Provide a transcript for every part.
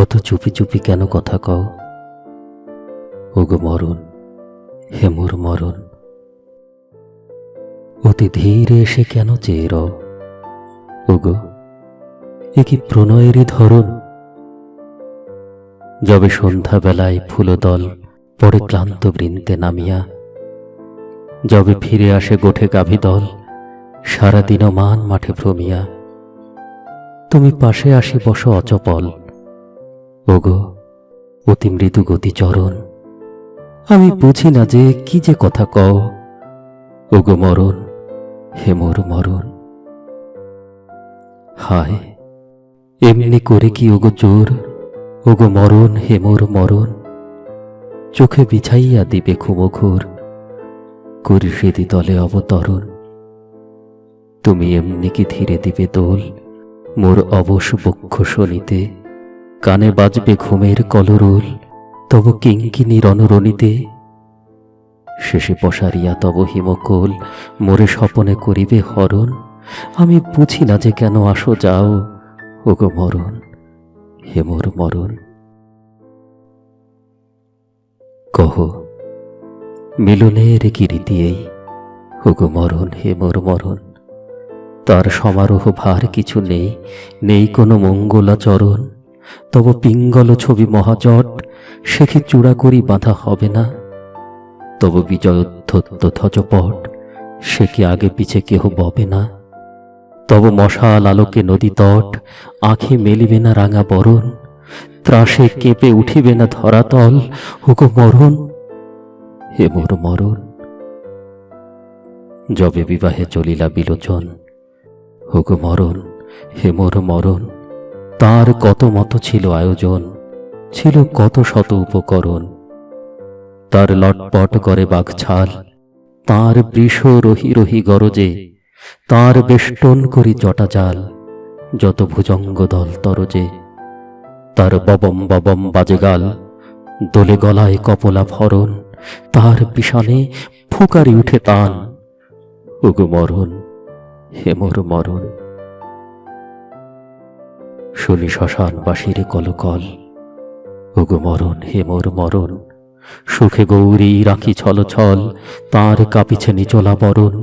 অত চুপি চুপি কেন কথা কও? ওগো মরণ, হে মোর মরণ। অতি ধীরে এসে কেন চেয়ে রও? ওগো, এ কি প্রণয়েরই ধরন? যবে সন্ধ্যাবেলায় ফুলদল পরে ক্লান্ত বৃন্তে নামিয়া, যবে ফিরে আসে গোঠে গাভী দল সারাদিন মান মাঠে ভ্রমিয়া। তুমি পাশে আসি বসো অচপল ওগো, অতি মৃদু গতি চরণ। আমি বুঝি না যে কি যে কথা কও। ওগো মরণ, হে মোর মরণ। হায়, এমনি করে কি ওগো জোর? ওগো মরণ, হে মোর মরণ। চোখে বিছাইয়া দিবে খুমঘোর করি সেদি তলে অবতরণ। তুমি এমনি কি ধীরে দিবে দোল? মোর অবশ বক্ষ শনিতে। কানে বাজবে ঘুমের কলরোল, তব কিঙ্কিনি রণরণিতে। শেষে পসারিয়া তব হিমকোল, মোরে স্বপনে করিবে হরণ। আমি বুঝি না যে কেন আসো যাও, ওগো মরণ, হে মোর মরণ। কহ মিলনের কি রীতি এই, ওগো মরণ, হে মোর মরণ। তার সমারোহ ভার কিছু নেই নেই কোনো মঙ্গলাচরণ। তব পিঙ্গল ছবি মহাজট, সে কি চূড়া করি বাঁধা হবে না? তব বিজয়োদ্ধত্ত থচপট সে কি আগে পিছে কেহ ববে না? তব মশাল আলোকে নদী তট, আঁখে মেলিবে না রাঙা বরণ, ত্রাসে কেঁপে উঠিবে না ধরাতল হুকো মরণ, হে মোর মরণ। যবে বিবাহে চলিলা বিলোচন হুকো মরণ, হে মোর মরণ। তার কত মতো ছিল আয়োজন, ছিল কত শত উপকরণ। তার লটপট করে বাঘছাল, তার বৃষ রহি রহি গরজে, তার বেষ্টন করি জটাজাল, যত ভুজঙ্গ দল তরজে। তার ববম ববম বাজে গাল, দোলে গলায় কপলা ভরণ তার পিছনে ফুকারি উঠে তান। ওগো মরণ হে মোর মরণ। শুনি শ্মশান বাসিরে কলকল। ওগো মরণ হে মোর মরণ, সুখে গৌরী রাখি ছল ছল, তার কাপিছে নিচলা বরণ,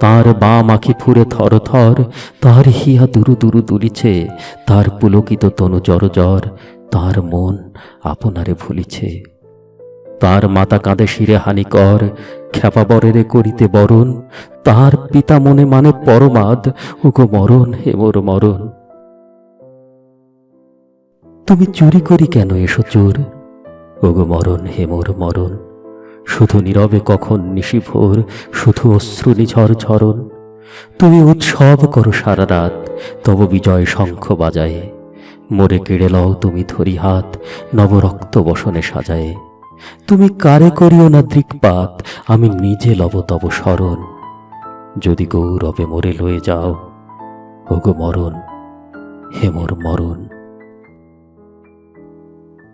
তার বাম আখি ফুরে থর থর, তার হিয়া দুরু দুরু দুলিছে, তার পুলকিত তনু জর জর, তার মন আপনারে ভুলিছে। তার মাতা কাঁদে শিরে হানিকর, খ্যাপা বরেরে করিতে বরণ, তার পিতা মনে মানে পরমাদ, ওগো মরণ হে মোর মরণ। তুমি চুরি করি কেন এসো চোর? ওগো মরণ হে মোর মরণ। শুধু নীরবে কখন নিশি ভোর? শুধু অশ্রু নিঝর ঝরণ? তুমি উৎসব করো সারা রাত, তব বিজয় শঙ্খ বাজায়ে। মোরে কেড়ে লও তুমি ধরি হাত, নবরক্ত বসনে সাজায়ে। তুমি কারে করিও না দৃকপাত, আমি নিজে লব তব স্মরণ। যদি গৌরবে মোরে লয়ে যাও, ওগো মরণ হে মোর মরণ।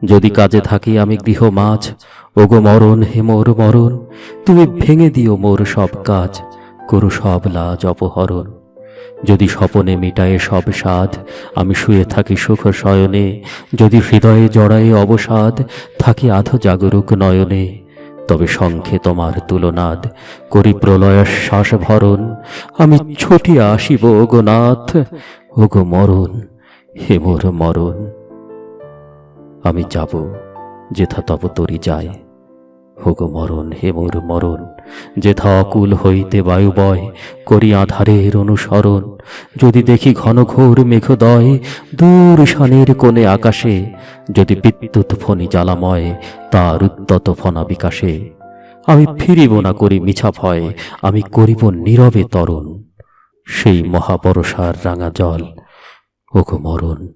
যদি কাজে থাকি আমি গৃহ মাছ। ওগো মরণ হে মোর মরণ, তুমি ভেঙে দিও মোর সব কাজ, করো সব লাজ অপহরণ। যদি স্বপনে মিটায়ে সব সাধ, আমি শুয়ে থাকি সুখ শয়নে। যদি হৃদয়ে জড়ায়ে অবসাদ, থাকি আধো জাগরুক নয়নে। তবে শঙ্খে তোমার তুলনাদ, করি প্রলয় শ্বাস ভরণ আমি ছুটিয়া আসিব, ওগো নাথ, ওগো মরণ, হে মোর মরণ। আমি যাব, যেথা তব তরি যায়। হোগো মরণ হে মোর মরণ, যেথা অকুল হইতে বায়ু বয়, করি আধারের অনুসরণ। যদি দেখি ঘন ঘোর মেঘদয়, দূর শানের কোণে আকাশে, যদি বিদ্যুৎ ফণি জ্বালাময়, তার উদ্যত ফনা বিকাশে। আমি ফিরিব না করি মিছা ভয়, আমি করিব নীরবে তরণ। সেই মহাপরসার রাঙা জল ওগো মরণ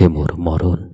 হে মোর মরণ।